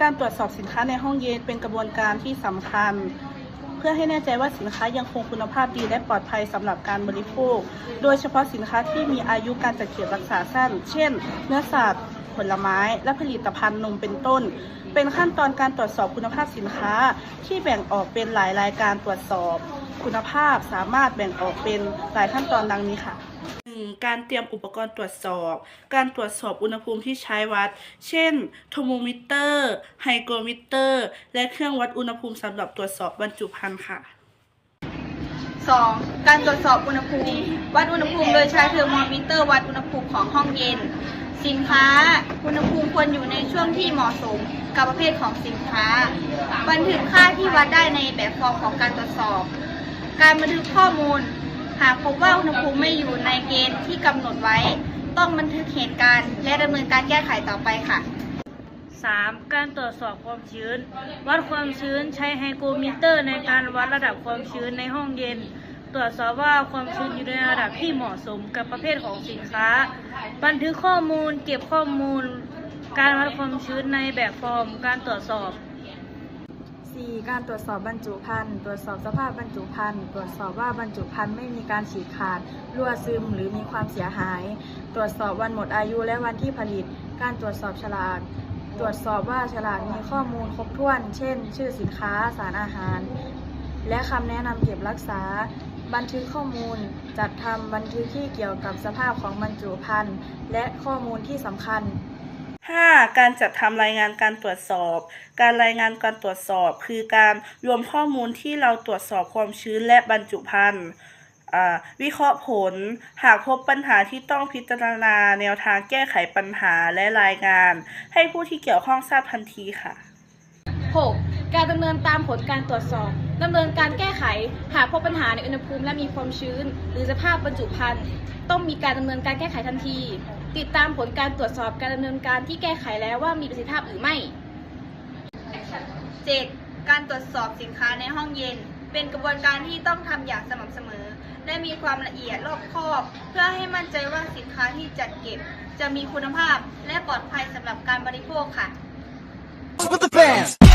การตรวจสอบสินค้าในห้องเย็นเป็นกระบวนการที่สำคัญ เพื่อให้แน่ใจว่าสินค้ายังคงคุณภาพดีและปลอดภัยสำหรับการบริโภค โดยเฉพาะสินค้าที่มีอายุการจัดเก็บรักษาสั้น เช่น เนื้อสัตว์ผลไม้และผลิตภัณฑ์นมเป็นต้น เป็นขั้นตอนการตรวจสอบคุณภาพสินค้าที่แบ่งออกเป็นหลายรายการตรวจสอบ คุณภาพสามารถแบ่งออกเป็นหลายขั้นตอนดังนี้ค่ะ การเตรียมอุปกรณ์ตรวจสอบ การตรวจสอบอุณหภูมิที่ใช้วัด เช่นโทโมมิเตอร์ ไฮโกรมิเตอร์ และเครื่องวัดอุณหภูมิสำหรับตรวจสอบบรรจุภัณฑ์ค่ะ 2. การตรวจสอบอุณหภูมิ วัดอุณหภูมิโดยใช้เทอร์โมมิเตอร์ วัดอุณหภูมิของห้องเย็น สินค้า อุณหภูมิควรอยู่ในช่วงที่เหมาะสมกับประเภทของสินค้า บันทึกค่าที่วัดได้ในแบบฟอร์มของการตรวจสอบ การบันทึกข้อมูล หากพบว่าอุณหภูมิไม่อยู่ในเกณฑ์ที่กำหนดไว้ ต้องบันทึกเหตุการณ์ และดำเนินการแก้ไขต่อไปค่ะ 3. การตรวจสอบความชื้น วัดความชื้นใช้ไฮโกรมิเตอร์ในการวัดระดับความชื้นในห้องเย็น ตรวจสอบว่าความชื้นอยู่ในระดับที่เหมาะสมกับประเภทของสินค้า บันทึกข้อมูล เก็บข้อมูล การวัดความชื้นในแบบฟอร์ม การตรวจสอบ 4. การตรวจสอบบรรจุภัณฑ์ตรวจสอบสภาพบรรจุภัณฑ์ตรวจสอบว่าบรรจุภัณฑ์ไม่มีการฉีกขาดรั่วซึมหรือมีความเสียหาย ตรวจสอบวันหมดอายุและวันที่ผลิต การตรวจสอบฉลากตรวจสอบว่าฉลากมีข้อมูลครบถ้วน เช่น ชื่อสินค้าสารอาหาร และคำแนะนำเก็บรักษา บันทึกข้อมูล จัดทำบันทึกที่เกี่ยวกับสภาพของบรรจุภัณฑ์และข้อมูลที่สำคัญ 5. การจัดทำรายงานการตรวจสอบ การรายงานการตรวจสอบ คือการรวมข้อมูลที่เราตรวจสอบความชื้นและบรรจุภัณฑ์วิเคราะห์ผล หากพบปัญหาที่ต้องพิจารณาแนวทางแก้ไขปัญหาและรายงาน ให้ผู้ที่เกี่ยวข้องทราบทันทีค่ะ 6. การดำเนินตามผลการตรวจสอบดำเนินการแก้ไข หากพบปัญหาในอุณหภูมิและมีความชื้น หรือสภาพบรรจุภัณฑ์ต้องมีการดำเนินการแก้ไขทันที ติดตามผลการตรวจสอบการดำเนินการที่แก้ไขแล้วว่ามีประสิทธิภาพหรือไม่ 7. การตรวจสอบสินค้าในห้องเย็น เป็นกระบวนการที่ต้องทำอย่างสม่ำเสมอ และมีความละเอียดรอบคอบ เพื่อให้มั่นใจว่าสินค้าที่จัดเก็บ จะมีคุณภาพและปลอดภัยสำหรับการบริโภคค่ะ Post with the bands.